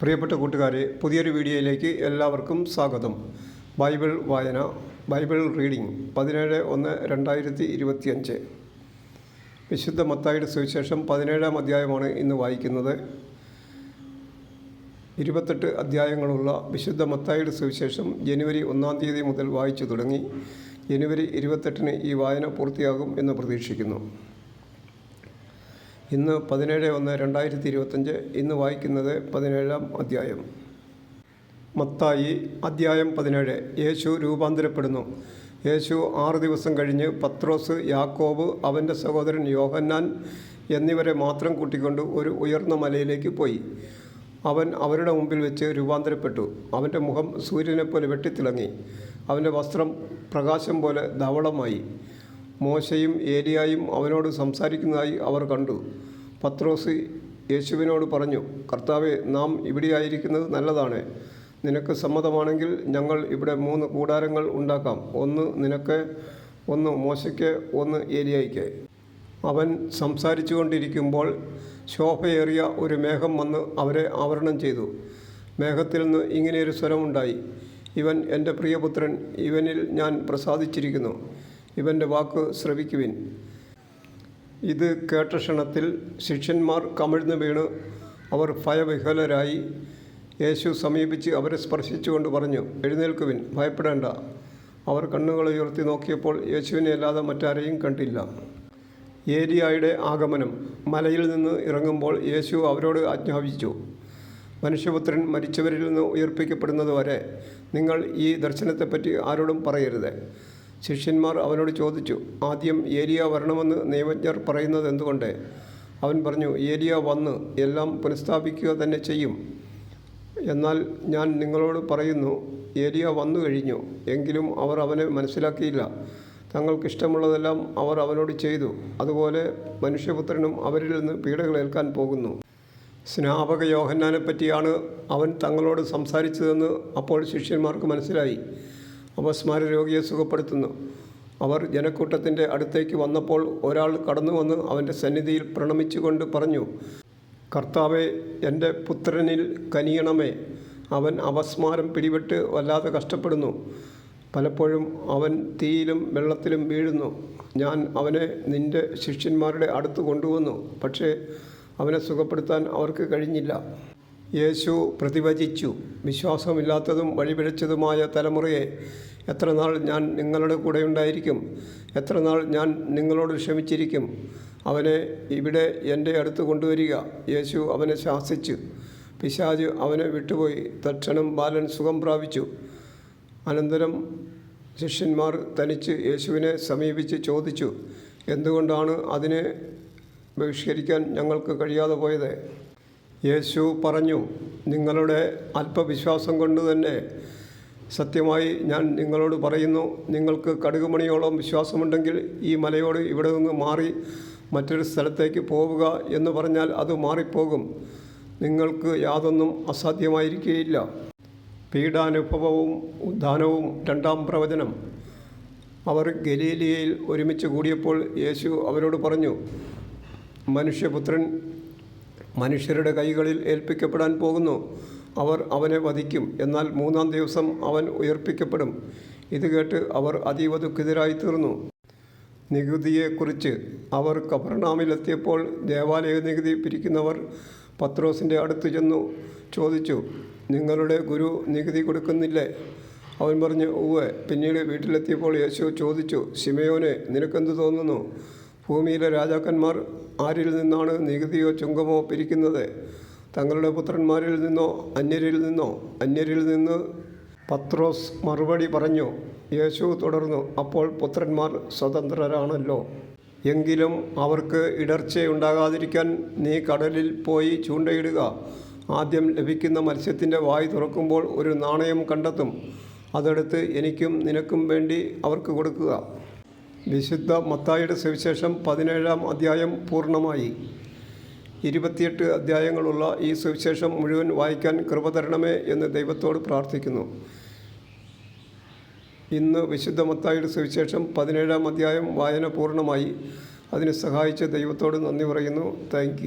പ്രിയപ്പെട്ട കൂട്ടുകാരെ പുതിയൊരു വീഡിയോയിലേക്ക് എല്ലാവർക്കും സ്വാഗതം. ബൈബിൾ വായന ബൈബിൾ റീഡിംഗ് പതിനേഴ് ഒന്ന് രണ്ടായിരത്തി ഇരുപത്തിയഞ്ച് വിശുദ്ധ മത്തായിയുടെ സുവിശേഷം പതിനേഴാം അധ്യായമാണ് ഇന്ന് വായിക്കുന്നത്. ഇരുപത്തെട്ട് അധ്യായങ്ങളുള്ള വിശുദ്ധ മത്തായിയുടെ സുവിശേഷം ജനുവരി ഒന്നാം തീയതി മുതൽ വായിച്ചു തുടങ്ങി. ജനുവരി ഇരുപത്തെട്ടിന് ഈ വായന പൂർത്തിയാകും എന്ന് പ്രതീക്ഷിക്കുന്നു. ഇന്ന് പതിനേഴ് ഒന്ന് രണ്ടായിരത്തി ഇരുപത്തഞ്ച് ഇന്ന് വായിക്കുന്നത് പതിനേഴാം അധ്യായം. മത്തായി അധ്യായം പതിനേഴ്. യേശു രൂപാന്തരപ്പെടുന്നു. യേശു ആറ് ദിവസം കഴിഞ്ഞ് പത്രോസ് യാക്കോബ് അവന്റെ സഹോദരൻ യോഹന്നാൻ എന്നിവരെ മാത്രം കൂട്ടിക്കൊണ്ട് ഒരു ഉയർന്ന മലയിലേക്ക് പോയി. അവൻ അവരുടെ മുമ്പിൽ വെച്ച് രൂപാന്തരപ്പെട്ടു. അവന്റെ മുഖം സൂര്യനെപ്പോലെ വെട്ടിത്തിളങ്ങി. അവന്റെ വസ്ത്രം പ്രകാശം പോലെ ധവളമായി. മോശയും ഏലിയായും അവനോട് സംസാരിക്കുന്നതായി അവർ കണ്ടു. പത്രോസ് യേശുവിനോട് പറഞ്ഞു കർത്താവെ നാം ഇവിടെയായിരിക്കുന്നത് നല്ലതാണ്. നിനക്ക് സമ്മതമാണെങ്കിൽ ഞങ്ങൾ ഇവിടെ മൂന്ന് കൂടാരങ്ങൾ ഉണ്ടാക്കാം. ഒന്ന് നിനക്ക് ഒന്ന് മോശയ്ക്ക് ഒന്ന് ഏലിയായിക്ക്. അവൻ സംസാരിച്ചു കൊണ്ടിരിക്കുമ്പോൾ ശോഭയേറിയ ഒരു മേഘം വന്ന് അവരെ ആവരണം ചെയ്തു. മേഘത്തിൽ നിന്ന് ഇങ്ങനെയൊരു സ്വരമുണ്ടായി. ഇവൻ എന്റെ പ്രിയപുത്രൻ ഇവനിൽ ഞാൻ പ്രസാദിച്ചിരിക്കുന്നു. ഇവന്റെ വാക്ക് ശ്രവിക്കുവിൻ. ഇത് കേട്ട ക്ഷണത്തിൽ ശിഷ്യന്മാർ കമിഴ്ന്നു വീണ്. അവർ ഭയവിഹലരായി യേശു സമീപിച്ച് അവരെ സ്പർശിച്ചുകൊണ്ട് പറഞ്ഞു എഴുന്നേൽക്കുവിൻ ഭയപ്പെടേണ്ട. അവർ കണ്ണുകൾ ഉയർത്തി നോക്കിയപ്പോൾ യേശുവിനെ അല്ലാതെ മറ്റാരെയും കണ്ടില്ല. ഏലിയായുടെ ആഗമനം. മലയിൽ നിന്ന് ഇറങ്ങുമ്പോൾ യേശു അവരോട് ആജ്ഞാപിച്ചു മനുഷ്യപുത്രൻ മരിച്ചവരിൽ നിന്ന് ഉയർപ്പിക്കപ്പെടുന്നതുവരെ നിങ്ങൾ ഈ ദർശനത്തെപ്പറ്റി ആരോടും പറയരുത്. ശിഷ്യന്മാർ അവനോട് ചോദിച്ചു ആദ്യം ഏലിയ വരണമെന്ന് നിയമജ്ഞർ പറയുന്നത് എന്തുകൊണ്ട്? അവൻ പറഞ്ഞു ഏലിയ വന്ന് എല്ലാം പുനഃസ്ഥാപിക്കുക തന്നെ ചെയ്യും. എന്നാൽ ഞാൻ നിങ്ങളോട് പറയുന്നു ഏലിയ വന്നു കഴിഞ്ഞു എങ്കിലും അവർ അവനെ മനസ്സിലാക്കിയില്ല. തങ്ങൾക്കിഷ്ടമുള്ളതെല്ലാം അവർ അവനോട് ചെയ്തു. അതുപോലെ മനുഷ്യപുത്രനും അവരിൽ നിന്ന് പീഡകളേൽക്കാൻ പോകുന്നു. സ്നാപക യോഹന്നാനെ പറ്റിയാണ് അവൻ തങ്ങളോട് സംസാരിച്ചതെന്ന് അപ്പോൾ ശിഷ്യന്മാർക്ക് മനസ്സിലായി. അപസ്മാര രോഗിയെ സുഖപ്പെടുത്തുന്നു. അവർ ജനക്കൂട്ടത്തിന്റെ അടുത്തേക്ക് വന്നപ്പോൾ ഒരാൾ കടന്നു വന്ന് അവന്റെ സന്നിധിയിൽ പ്രണമിച്ചുകൊണ്ട് പറഞ്ഞു കർത്താവെ എന്റെ പുത്രനിൽ കനിയണമേ. അവൻ അപസ്മാരം പിടിപെട്ട് വല്ലാതെ കഷ്ടപ്പെടുന്നു. പലപ്പോഴും അവൻ തീയിലും വെള്ളത്തിലും വീഴുന്നു. ഞാൻ അവനെ നിന്റെ ശിഷ്യന്മാരുടെ അടുത്ത് കൊണ്ടുവന്നു. പക്ഷേ അവനെ സുഖപ്പെടുത്താൻ അവർക്ക് കഴിഞ്ഞില്ല. യേശു പ്രതിഭജിച്ചു വിശ്വാസമില്ലാത്തതും വഴിപിഴച്ചതുമായ തലമുറയെ എത്ര നാൾ ഞാൻ നിങ്ങളുടെ കൂടെ ഉണ്ടായിരിക്കും? എത്ര നാൾ ഞാൻ നിങ്ങളോട് ക്ഷമിച്ചിരിക്കും? അവനെ ഇവിടെ എന്റെ അടുത്ത് കൊണ്ടുവരിക. യേശു അവനെ ശാസിച്ചു. പിശാജ് അവനെ വിട്ടുപോയി. തക്ഷണം ബാലൻ സുഖം പ്രാപിച്ചു. അനന്തരം ശിഷ്യന്മാർ തനിച്ച് യേശുവിനെ സമീപിച്ച് ചോദിച്ചു എന്തുകൊണ്ടാണ് അതിനെ ബഹിഷ്കരിക്കാൻ ഞങ്ങൾക്ക് കഴിയാതെ പോയത്? യേശു പറഞ്ഞു നിങ്ങളുടെ അല്പവിശ്വാസം കൊണ്ട് തന്നെ സത്യമായി ഞാൻ നിങ്ങളോട് പറയുന്നു. നിങ്ങൾക്ക് കടുകുമണിയോളം വിശ്വാസമുണ്ടെങ്കിൽ ഈ മലയോട് ഇവിടെ നിന്ന് മാറി മറ്റൊരു സ്ഥലത്തേക്ക് പോവുക എന്ന് പറഞ്ഞാൽ അത് മാറിപ്പോകും. നിങ്ങൾക്ക് യാതൊന്നും അസാധ്യമായിരിക്കുകയില്ല പീഡാനുഭവവും ഉദ്ധാനവും രണ്ടാം പ്രവചനം. അവർ ഗലീലിയയിൽ ഒരുമിച്ച് കൂടിയപ്പോൾ യേശു അവരോട് പറഞ്ഞു മനുഷ്യപുത്രൻ മനുഷ്യരുടെ കൈകളിൽ ഏൽപ്പിക്കപ്പെടാൻ പോകുന്നു. അവർ അവനെ വധിക്കും. എന്നാൽ മൂന്നാം ദിവസം അവൻ ഉയർപ്പിക്കപ്പെടും. ഇത് കേട്ട് അവർ അതീവ ദുഃഖിതരായിത്തീർന്നു നികുതിയെക്കുറിച്ച് അവർ കപർണാമിലെത്തിയപ്പോൾ ദേവാലയ നികുതി പിരിക്കുന്നവർ പത്രോസിന്റെ അടുത്ത് ചെന്നു ചോദിച്ചു നിങ്ങളുടെ ഗുരു നികുതി കൊടുക്കുന്നില്ലേ? അവൻ പറഞ്ഞു ഉവ്വ്. പിന്നീട് വീട്ടിലെത്തിയപ്പോൾ യേശു ചോദിച്ചു ശിമയോനെ നിനക്കെന്ത് തോന്നുന്നു? ഭൂമിയിലെ രാജാക്കന്മാർ ആരിൽ നിന്നാണ് നികുതിയോ ചുങ്കമോ പിരിക്കുന്നത്? തങ്ങളുടെ പുത്രന്മാരിൽ നിന്നോ അന്യരിൽ നിന്നോ? അന്യരിൽ നിന്ന് പത്രോസ് മറുപടി പറഞ്ഞു യേശു തുടർന്നു. അപ്പോൾ പുത്രന്മാർ സ്വതന്ത്രരാണല്ലോ. എങ്കിലും അവർക്ക് ഇടർച്ചയുണ്ടാകാതിരിക്കാൻ നീ കടലിൽ പോയി ചൂണ്ടയിടുക. ആദ്യം ലഭിക്കുന്ന മത്സ്യത്തിന്റെ വായി തുറക്കുമ്പോൾ ഒരു നാണയം കണ്ടെത്തും. അതെടുത്ത് എനിക്കും നിനക്കും വേണ്ടി അവർക്ക് കൊടുക്കുക. വിശുദ്ധ മത്തായിയുടെ സുവിശേഷം പതിനേഴാം അധ്യായം പൂർണമായി. ഇരുപത്തിയെട്ട് അധ്യായങ്ങളുള്ള ഈ സുവിശേഷം മുഴുവൻ വായിക്കാൻ കൃപ തരണമേ എന്ന് ദൈവത്തോട് പ്രാർത്ഥിക്കുന്നു. ഇന്ന് വിശുദ്ധ മത്തായിയുടെ സുവിശേഷം പതിനേഴാം അധ്യായം വായന പൂർണമായി. അതിന് സഹായിച്ച ദൈവത്തോട് നന്ദി പറയുന്നു. താങ്ക്